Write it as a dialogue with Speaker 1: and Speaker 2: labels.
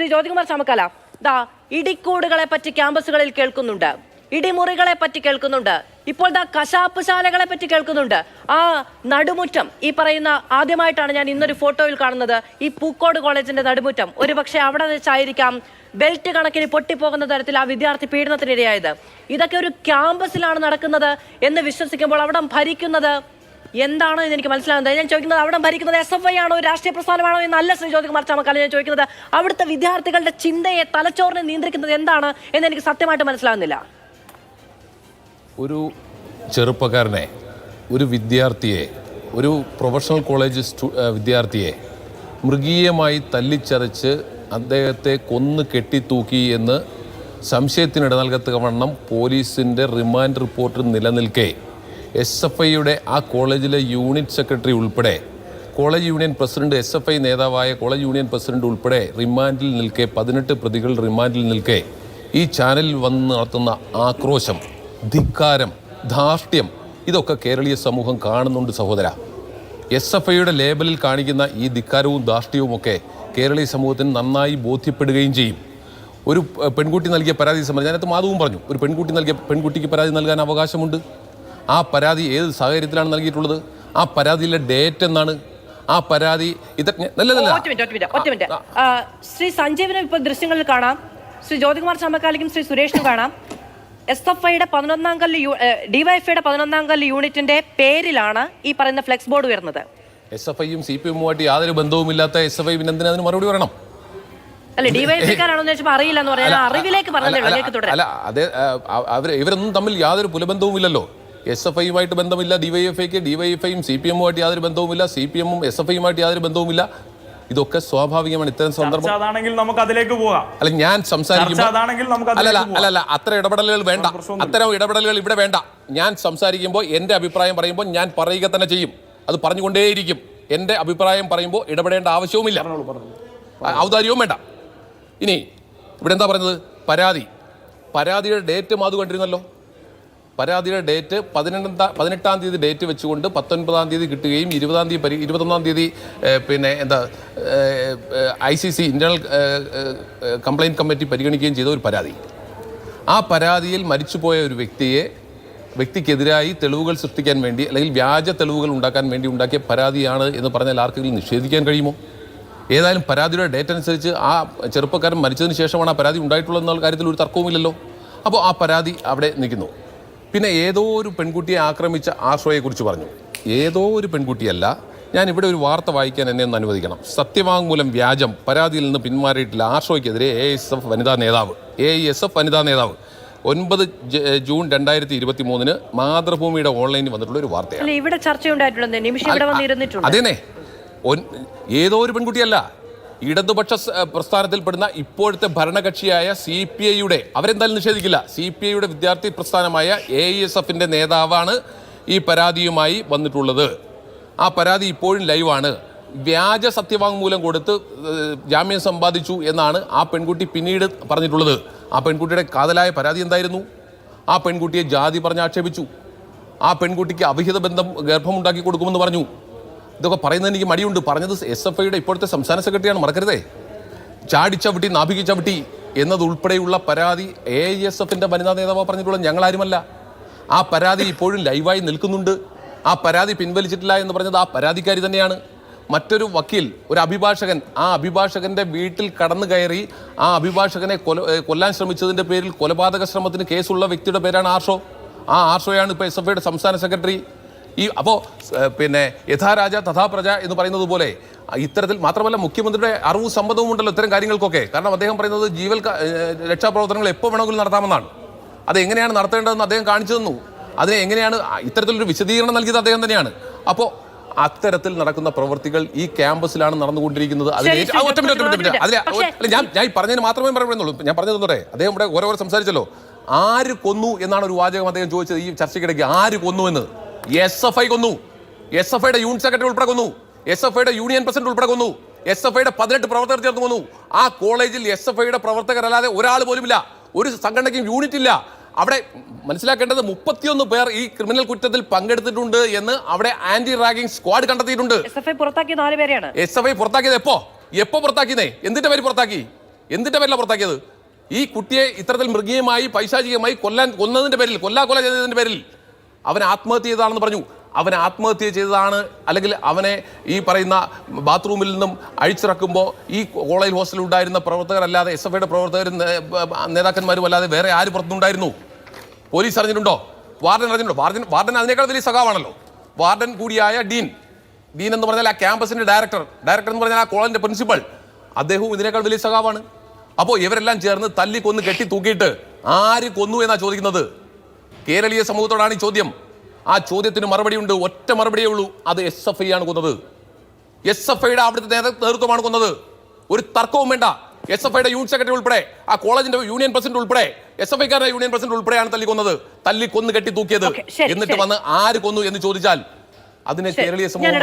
Speaker 1: ശ്രീ ജ്യോതികുമാർ ചമക്കല ദാ ഇടിക്കൂടുകളെ പറ്റി ക്യാമ്പസുകളിൽ കേൾക്കുന്നുണ്ട്. ഇടിമുറികളെ പറ്റി കേൾക്കുന്നുണ്ട്. ഇപ്പോൾ ദാ കശാപ്പ് ശാലകളെ പറ്റി കേൾക്കുന്നുണ്ട്. ആ നടുമുറ്റം ഈ പറയുന്ന ആദ്യമായിട്ടാണ് ഞാൻ ഇന്നൊരു ഫോട്ടോയിൽ കാണുന്നത്. ഈ പൂക്കോട് കോളേജിന്റെ നടുമുറ്റം. ഒരു പക്ഷേ അവിടെ വെച്ചായിരിക്കാം ബെൽറ്റ് കണക്കിന് പൊട്ടിപ്പോകുന്ന തരത്തിൽ ആ വിദ്യാർത്ഥി പീഡനത്തിനിരയായത്. ഇതൊക്കെ ഒരു ക്യാമ്പസിലാണ് നടക്കുന്നത് എന്ന് വിശ്വസിക്കുമ്പോൾ അവിടെ ഭരിക്കുന്നത് എന്താണോ എന്ന് എനിക്ക് മനസ്സിലാകുന്നത്? ഞാൻ ചോദിക്കുന്നത് അവിടെ ഭരിക്കുന്നത് എസ് എഫ് ഐ ആണോ? രാഷ്ട്രീയ പ്രസ്ഥാനമാണോ? എന്നല്ല ശ്രീ ജ്യോതികുമാർ ചാമക്കാല ഞാൻ ചോദിക്കുന്നത്. അവിടുത്തെ വിദ്യാർത്ഥികളുടെ ചിന്തയെ തലച്ചോറിനെ നിയന്ത്രിക്കുന്നത് എന്താണ് എന്ന് എനിക്ക് സത്യമായിട്ട് മനസ്സിലാകുന്നില്ല.
Speaker 2: ഒരു ചെറുപ്പക്കാരനെ ഒരു വിദ്യാർത്ഥിയെ ഒരു പ്രൊഫഷണൽ കോളേജ് വിദ്യാർത്ഥിയെ മൃഗീയമായി തല്ലിച്ചതച്ച് അദ്ദേഹത്തെ കൊന്ന് കെട്ടിത്തൂക്കി എന്ന് സംശയത്തിനിട നൽകത്തക്കവണ്ണം പോലീസിന്റെ റിമാൻഡ് റിപ്പോർട്ട് നിലനിൽക്കെ എസ് എഫ് ഐയുടെ ആ കോളേജിലെ യൂണിറ്റ് സെക്രട്ടറി ഉൾപ്പെടെ college union president S F I നേതാവായ കോളേജ് യൂണിയൻ പ്രസിഡന്റ് ഉൾപ്പെടെ റിമാൻഡിൽ നിൽക്കെ പതിനെട്ട് പ്രതികൾ റിമാൻഡിൽ നിൽക്കെ ഈ ചാനലിൽ വന്ന് നടത്തുന്ന ആക്രോശം ധിക്കാരം ധാർഷ്ട്യം ഇതൊക്കെ കേരളീയ സമൂഹം കാണുന്നുണ്ട് സഹോദര. എസ് എഫ് ഐയുടെ ലേബലിൽ കാണിക്കുന്ന ഈ ധിക്കാരവും ധാർഷ്ട്യവും ഒക്കെ കേരളീയ സമൂഹത്തിന് നന്നായി ബോധ്യപ്പെടുകയും ചെയ്യും. ഒരു പെൺകുട്ടി നൽകിയ പരാതി സംബന്ധിച്ച് ഞാനത് മാധവും പറഞ്ഞു. ഒരു പെൺകുട്ടി നൽകിയ പെൺകുട്ടിക്ക് പരാതി നൽകാൻ അവകാശമുണ്ട്? ആ പരാതി ഏത് സാഹചര്യത്തിലാണ് നൽകിയിട്ടുള്ളത്? ആ പരാതിയിലെ ഡേറ്റ് എന്നാണ് ആ പരാതി ഇത് നല്ല നല്ല
Speaker 1: ഒറ്റ മിനിറ്റ് ഒറ്റ മിനിറ്റ് ഒറ്റ മിനിറ്റ്. ശ്രീ സഞ്ജീവനും ഇപ്പൊ ദൃശ്യങ്ങളിൽ കാണാം. ശ്രീ ജ്യോതികുമാർ ചാമക്കാലിക്കും ശ്രീ സുരേഷിനും കാണാം. എസ് എഫ് ഐയുടെ പതിനൊന്നാം കല്ല് ഡിവൈഎഫ്ഐയുടെ പതിനൊന്നാം കല്ല് യൂണിറ്റിന്റെ പേരിലാണ് ഈ പറയുന്ന ഫ്ലെക്സ് ബോർഡ് വരുന്നത്
Speaker 2: എസ് എഫ് ഐയും സി പി എമ്മുമായിട്ട് യാതൊരു ബന്ധവുമില്ലാത്ത എസ് എഫ് ഐ പിന്നെ എന്തിനാ അതിന് മറുപടി പറയണം?
Speaker 1: അറിയില്ല എന്ന് പറയാൻ അറിവിലേക്ക്
Speaker 2: അല്ല, അവർ ഇവരൊന്നും തമ്മിൽ യാതൊരു പുലബന്ധവുമില്ലല്ലോ. എസ് എഫ് ഐയുമായിട്ട് ബന്ധമില്ല ഡിവൈഎഫ്ഐക്ക് ഡിവൈഎഫ്ഐയും സി പി എമ്മുമായിട്ട് യാതൊരു ബന്ധവുമില്ല സി പി എമ്മും എസ് എഫ് ഐയുമായിട്ട് യാതൊരു ബന്ധവുമില്ല. ഇതൊക്കെ സ്വാഭാവികമാണ് ഇത്തരം സന്ദർഭം.
Speaker 3: ചർച്ച അതാണെങ്കിൽ നമുക്ക് അതിലേക്ക് പോകാം.
Speaker 2: അല്ല ഞാൻ സംസാരിക്കുമ്പോൾ അല്ലല്ല അല്ലല്ല അത്ര ഇടപെടലുകൾ വേണ്ട. അത്തരം ഇടപെടലുകൾ ഇവിടെ വേണ്ട. ഞാൻ സംസാരിക്കുമ്പോൾ എന്റെ അഭിപ്രായം പറയുമ്പോൾ ഞാൻ പറയുക തന്നെ ചെയ്യും. അത് പറഞ്ഞുകൊണ്ടേയിരിക്കും. എന്റെ അഭിപ്രായം പറയുമ്പോൾ ഇടപെടേണ്ട ആവശ്യവുമില്ല. ഔദാര്യവും വേണ്ട. ഇനി ഇവിടെ എന്താ പറയുന്നത് പരാതി. പരാതിയുടെ ഡേറ്റ് മാതു കണ്ടിരുന്നല്ലോ പരാതിയുടെ ഡേറ്റ് പതിനെട്ടാം പതിനെട്ടാം തീയതി ഡേറ്റ് വെച്ചുകൊണ്ട് പത്തൊൻപതാം തീയതി കിട്ടുകയും ഇരുപതാം തീയതി പരി ഇരുപത്തൊന്നാം തീയതി പിന്നെ എന്താ I C C internal complaint committee പരിഗണിക്കുകയും ചെയ്ത ഒരു പരാതി. ആ പരാതിയിൽ മരിച്ചുപോയ ഒരു വ്യക്തിയെ വ്യക്തിക്കെതിരായി തെളിവുകൾ സൃഷ്ടിക്കാൻ വേണ്ടി അല്ലെങ്കിൽ വ്യാജ തെളിവുകൾ ഉണ്ടാക്കാൻ വേണ്ടി ഉണ്ടാക്കിയ പരാതിയാണ് എന്ന് പറഞ്ഞാൽ ആർക്കെങ്കിലും നിഷേധിക്കാൻ കഴിയുമോ? ഏതായാലും പരാതിയുടെ ഡേറ്റ് അനുസരിച്ച് ആ ചെറുപ്പക്കാരൻ മരിച്ചതിന് ശേഷമാണ് ആ പരാതി ഉണ്ടായിട്ടുള്ളത് എന്നുള്ള കാര്യത്തിൽ ഒരു തർക്കവുമില്ലല്ലോ. അപ്പോൾ ആ പരാതി അവിടെ നിൽക്കുന്നു. പിന്നെ ഏതോ ഒരു പെൺകുട്ടിയെ ആക്രമിച്ച ആശ്രയെക്കുറിച്ച് പറഞ്ഞു. ഏതോ ഒരു പെൺകുട്ടിയല്ല ഞാൻ ഇവിടെ ഒരു വാർത്ത വായിക്കാൻ എന്നെ ഒന്ന് അനുവദിക്കണം. സത്യവാങ്മൂലം വ്യാജം പരാതിയിൽ നിന്ന് പിന്മാറിയിട്ടില്ല. ആശ്രയ്ക്കെതിരെ എ എസ് എഫ് വനിതാ നേതാവ് എ എസ് എഫ് വനിതാ നേതാവ്. ഒൻപത് ജൂൺ രണ്ടായിരത്തി ഇരുപത്തി മൂന്നിന് മാതൃഭൂമിയുടെ ഓൺലൈനിൽ വന്നിട്ടുള്ള ഒരു വാർത്തയാണ്.
Speaker 1: ഇവിടെ
Speaker 2: ചർച്ച ഒൻ- ഏതോ ഒരു പെൺകുട്ടിയല്ല ഇടതുപക്ഷ പ്രസ്ഥാനത്തിൽപ്പെടുന്ന ഇപ്പോഴത്തെ ഭരണകക്ഷിയായ സി പി ഐയുടെ അവരെന്തായാലും നിഷേധിക്കില്ല സി പി ഐയുടെ വിദ്യാർത്ഥി പ്രസ്ഥാനമായ എ എസ് എഫിന്റെ നേതാവാണ് ഈ പരാതിയുമായി വന്നിട്ടുള്ളത്. ആ പരാതി ഇപ്പോഴും ലൈവാണ്. വ്യാജ സത്യവാങ്മൂലം കൊടുത്ത് ജാമ്യം സമ്പാദിച്ചു എന്നാണ് ആ പെൺകുട്ടി പിന്നീട് പറഞ്ഞിട്ടുള്ളത്. ആ പെൺകുട്ടിയുടെ കാതലായ പരാതി എന്തായിരുന്നു? ആ പെൺകുട്ടിയെ ജാതി പറഞ്ഞ് ആക്ഷേപിച്ചു. ആ പെൺകുട്ടിക്ക് അവിഹിത ബന്ധം ഗർഭമുണ്ടാക്കി കൊടുക്കുമെന്ന് പറഞ്ഞു. ഇതൊക്കെ പറയുന്നത് എനിക്ക് മടിയുണ്ട്. പറഞ്ഞത് എസ് എഫ് ഐയുടെ ഇപ്പോഴത്തെ സംസ്ഥാന സെക്രട്ടറിയാണ് മറക്കരുതേ. ചാടിച്ചവിട്ടി നാഭികിച്ചവിട്ടി ചവിട്ടി എന്നതുൾപ്പെടെയുള്ള പരാതി എ ഐ എസ് എഫിന്റെ വനിതാ നേതാവ് പറഞ്ഞിട്ടുള്ള ഞങ്ങളാരുമല്ല. ആ പരാതി ഇപ്പോഴും ലൈവായി നിൽക്കുന്നുണ്ട്. ആ പരാതി പിൻവലിച്ചിട്ടില്ല എന്ന് പറഞ്ഞത് ആ പരാതിക്കാരി തന്നെയാണ്. മറ്റൊരു വക്കീൽ ഒരു അഭിഭാഷകൻ ആ അഭിഭാഷകന്റെ വീട്ടിൽ കടന്നു കയറി ആ അഭിഭാഷകനെ കൊല കൊല്ലാൻ ശ്രമിച്ചതിന്റെ പേരിൽ കൊലപാതക ശ്രമത്തിന് കേസുള്ള വ്യക്തിയുടെ പേരാണ് ആർഷോ. ആ ആർഷോയാണ് ഇപ്പോൾ എസ് എഫ് ഐയുടെ സംസ്ഥാന സെക്രട്ടറി. ഈ അപ്പോൾ പിന്നെ യഥാരാജ തഥാപ്രജ എന്ന് പറയുന്നത് പോലെ ഇത്തരത്തിൽ മാത്രമല്ല മുഖ്യമന്ത്രിയുടെ അറിവും സമ്മതവും ഉണ്ടല്ലോ ഇത്തരം കാര്യങ്ങൾക്കൊക്കെ. കാരണം അദ്ദേഹം പറയുന്നത് ജീവൽ രക്ഷാപ്രവർത്തനങ്ങൾ എപ്പോൾ വേണമെങ്കിലും നടത്താമെന്നാണ്. അത് എങ്ങനെയാണ് നടത്തേണ്ടതെന്ന് അദ്ദേഹം കാണിച്ചു തന്നു. അതിനെ എങ്ങനെയാണ് ഇത്തരത്തിലൊരു വിശദീകരണം നൽകിയത് അദ്ദേഹം തന്നെയാണ്. അപ്പോൾ അത്തരത്തിൽ നടക്കുന്ന പ്രവൃത്തികൾ ഈ ക്യാമ്പസിലാണ് നടന്നുകൊണ്ടിരിക്കുന്നത്. ഞാൻ ഞാൻ പറഞ്ഞതിന് മാത്രമേ പറയുന്നുള്ളൂ ഞാൻ പറഞ്ഞു തന്നോട്ടെ അദ്ദേഹം ഇവിടെ ഓരോ സംസാരിച്ചല്ലോ. ആര് കൊന്നു എന്നാണ് ഒരു വാചകം അദ്ദേഹം ചോദിച്ചത് ഈ ചർച്ചയ്ക്കിടയ്ക്ക്. ആര് കൊന്നു എന്ന്? എസ് എഫ് ഐ കൊന്നു. എസ് എഫ് ഐയുടെ യൂണിറ്റ് സെക്രട്ടറി ഉൾപ്പെടെ കൊന്നു. എസ് എഫ് ഐയുടെ യൂണിയൻ പ്രസിഡന്റ് ഉൾപ്പെടെ കൊന്നു. എസ് എഫ് ഐയുടെ പതിനെട്ട് പ്രവർത്തകർ ചേർന്ന് കൊന്നു. ആ കോളേജിൽ എസ് എഫ് ഐയുടെ പ്രവർത്തകരല്ലാതെ ഒരാൾ പോലുമില്ല ഒരു സംഘടനയ്ക്കും യൂണിറ്റ് ഇല്ല. അവിടെ മനസ്സിലാക്കേണ്ടത് മുപ്പത്തിയൊന്ന് പേർ ഈ ക്രിമിനൽ കുറ്റത്തിൽ പങ്കെടുത്തിട്ടുണ്ട് എന്ന് അവിടെ ആന്റി റാഗിംഗ് സ്ക്വാഡ് കണ്ടെത്തിയിട്ടുണ്ട്.
Speaker 1: എസ് എഫ് ഐ
Speaker 2: പുറത്താക്കിയത് എപ്പോ? എപ്പോ പുറത്താക്കിയതേ എന്തിന്റെ പേര് പുറത്താക്കി? എന്തിന്റെ പേരിലാണ് പുറത്താക്കിയത്? ഈ കുട്ടിയെ ഇത്തരത്തിൽ മൃഗീയമായി പൈശാചികമായി കൊല്ലാൻ കൊന്നതിന്റെ പേരിൽ കൊല്ലാ കൊല ചെയ്തതിന്റെ പേരിൽ അവൻ ആത്മഹത്യ ചെയ്തതാണെന്ന് പറഞ്ഞു. അവൻ ആത്മഹത്യ ചെയ്തതാണ് അല്ലെങ്കിൽ അവനെ ഈ പറയുന്ന ബാത്റൂമിൽ നിന്നും അഴിച്ചിറക്കുമ്പോൾ ഈ കോളേജ് ഹോസ്റ്റലിൽ ഉണ്ടായിരുന്ന പ്രവർത്തകരല്ലാതെ എസ് എഫ് ഐയുടെ പ്രവർത്തകരും നേതാക്കന്മാരും അല്ലാതെ വേറെ ആര് പുറത്തുനിന്നുണ്ടായിരുന്നു? പോലീസ് അറിഞ്ഞിട്ടുണ്ടോ? വാർഡൻ അറിഞ്ഞിട്ടുണ്ടോ? വാർഡൻ വാർഡൻ അതിനേക്കാൾ വലിയ സഖാവാണല്ലോ. വാർഡൻ കൂടിയായ ഡീൻ. ഡീൻ എന്ന് പറഞ്ഞാൽ ആ ക്യാമ്പസിന്റെ ഡയറക്ടർ. ഡയറക്ടർ എന്ന് പറഞ്ഞാൽ ആ കോളേജിന്റെ പ്രിൻസിപ്പൽ. അദ്ദേഹവും ഇതിനേക്കാൾ വലിയ സഖാവാണ്. അപ്പോൾ ഇവരെല്ലാം ചേർന്ന് തല്ലി കൊന്ന് കെട്ടി തൂക്കിയിട്ട് ആര് കൊന്നു എന്നാണ് ചോദിക്കുന്നത്? കേരളീയ സമൂഹത്തോടാണ് ഈ ചോദ്യം. ആ ചോദ്യത്തിന് മറുപടി ഉണ്ട് ഒറ്റ മറുപടിയേ ഉള്ളൂ. അത് എസ് എഫ് ഐ ആണ് കൊന്നത്. എസ് എഫ് ഐയുടെ അവിടുത്തെ നേതൃത്വമാണ് കൊന്നത്. ഒരു തർക്കവും വേണ്ട. എസ് എഫ് ഐയുടെ യൂണിറ്റ് സെക്രട്ടറി ഉൾപ്പെടെ ആ കോളേജിന്റെ യൂണിയൻ പ്രസിഡന്റ് ഉൾപ്പെടെ എസ് എഫ് ഐക്കാരുടെ യൂണിയൻ പ്രസിഡന്റ് ഉൾപ്പെടെയാണ് തല്ലി കൊന്നത്. തല്ലി കൊന്ന് കെട്ടി തൂക്കിയത് എന്നിട്ട്. വന്ന് ആര് കൊന്നു എന്ന് ചോദിച്ചാൽ അതിനെ കേരളീയ സമൂഹം